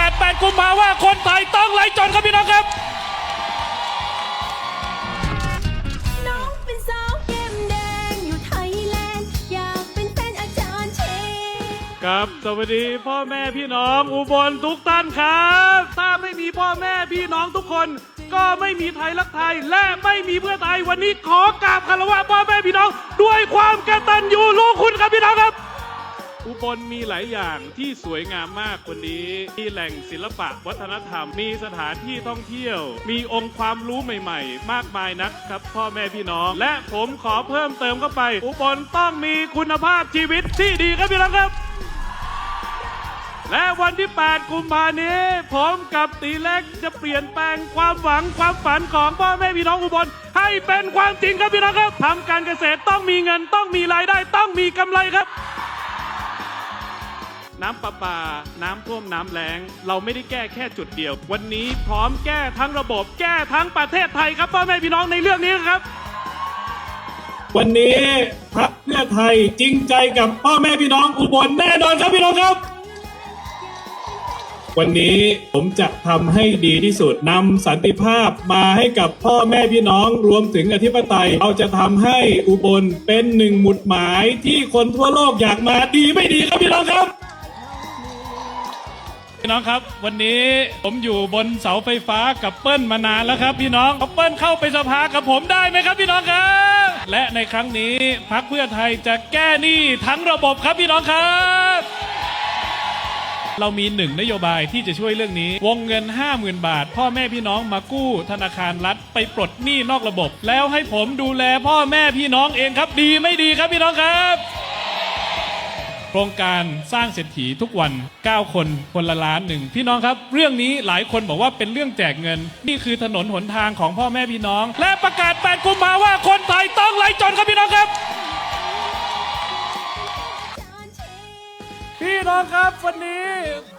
กาศ8กุมภาว่าคนไทยต้องไล่จนครับพี่น้องครับ น้องเป็นสาวแก้มแดงอยู่ไทยแลนด์ อยากเป็นแฟนอาจารย์เชครับสวัสดีพ่อแม่พี่น้องอุบลทุกท่านครับ ถ้าไม่มีพ่อแม่พี่น้องทุกคน ก็ไม่มีไทยรักไทย และไม่มีเพื่อไทยวันนี้ขอกราบคารวะพ่อแม่พี่น้อง อุบลมีหลายอย่างที่สวยงามมากคนนี้ มีแหล่งศิลปะวัฒนธรรม มีสถานที่ท่องเที่ยว มีองค์ความรู้ใหม่ ๆ มากมายนักครับพ่อแม่พี่น้อง และผมขอเพิ่มเติมเข้าไป อุบลต้องมีคุณภาพชีวิตที่ดีครับพี่น้องครับ และวันที่ 8 กุมภานี้ ผมกับตีเล็กจะเปลี่ยนแปลงความหวังความฝันของพ่อแม่พี่น้องอุบลให้เป็นความจริงครับพี่น้องครับทำการเกษตรต้องมีเงินต้องมีรายได้ต้องมีกำไรครับ น้ำประปา น้ำท่วมน้ำแล้ง เราไม่ได้แก้แค่จุดเดียว วันนี้พร้อมแก้ทั้งระบบ แก้ทั้งประเทศไทยครับพ่อแม่พี่น้องในเรื่องนี้ครับ วันนี้พักเพื่อไทยจริงใจกับพ่อแม่พี่น้องอุบลแน่นอนครับพี่น้องครับ วันนี้ผมจะทำให้ดีที่สุดนำสันติภาพมาให้กับพ่อแม่พี่น้องรวมถึงอธิปไตยเราจะทำให้อุบลเป็นหนึ่งหมุดหมายที่คนทั่วโลกอยากมาดีไม่ดีครับพี่น้องครับ พี่น้องครับ วันนี้ผมอยู่บนเสาไฟฟ้ากับเปิ้ลมานานแล้วครับ พี่น้องเอาเปิ้ลเข้าไปสภากับผมได้ไหมครับ พี่น้องครับ และในครั้งนี้พักเพื่อไทยจะแก้หนี้ทั้งระบบครับพี่น้องครับ เรามีหนึ่งนโยบายที่จะช่วยเรื่องนี้ วงเงิน 50,000 บาท พ่อแม่พี่น้องมากู้ ธนาคารรัฐไปปลดหนี้นอกระบบ แล้วให้ผมดูแลพ่อแม่พี่น้องเองครับดีไม่ดีครับพี่น้องครับ โครงการสร้างเศรษฐีทุกวัน 9 คนคนละล้านหนึ่งพี่น้องครับ เรื่องนี้หลายคนบอกว่าเป็นเรื่องแจกเงิน นี่คือถนนหนทางของพ่อแม่พี่น้อง และประกาศ 8 กุมภาว่าคนไทยต้องไล่จนครับพี่น้องครับ พี่น้องครับวันนี้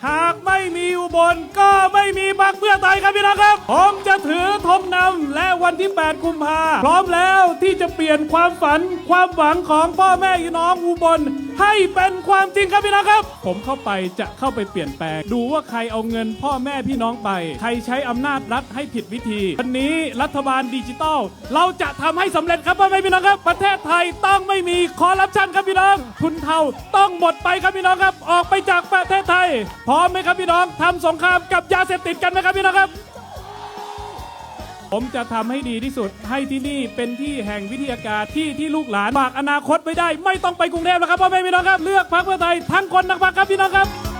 หากไม่มีอุบลก็ไม่มีพรรคเพื่อไทยครับพี่น้องครับ ผมจะถือธงนำและวันที่ 8 กุมภาพร้อมแล้วที่จะเปลี่ยนความฝันความหวังของพ่อแม่พี่น้องอุบล ให้เป็นความจริงครับพี่น้องครับ ผมเข้าไปจะเข้าไปเปลี่ยนแปลง ดูว่าใครเอาเงินพ่อแม่พี่น้องไป ใครใช้อำนาจรัฐให้ผิดวิธี วันนี้รัฐบาลดิจิทัล เราจะทำให้สำเร็จครับพ่อแม่พี่น้องครับ ประเทศไทยต้องไม่มีคอร์รัปชันครับพี่น้อง ทุนเทาต้องหมดไปครับพี่น้องครับ ออกไปจากประเทศไทย พร้อมไหมครับพี่น้องทำสงครามกับยาเสพติดกันไหมครับพี่น้องครับ ผมจะทำให้ดีที่สุด ให้ที่นี่เป็นที่แห่งวิทยาการที่ที่ลูกหลานฝากอนาคตไว้ได้ ไม่ต้องไปกรุงเทพแล้วครับพ่อแม่พี่น้องครับ เลือกพรรคเพื่อไทยทั้งคนทั้งพรรคครับพี่น้องครับ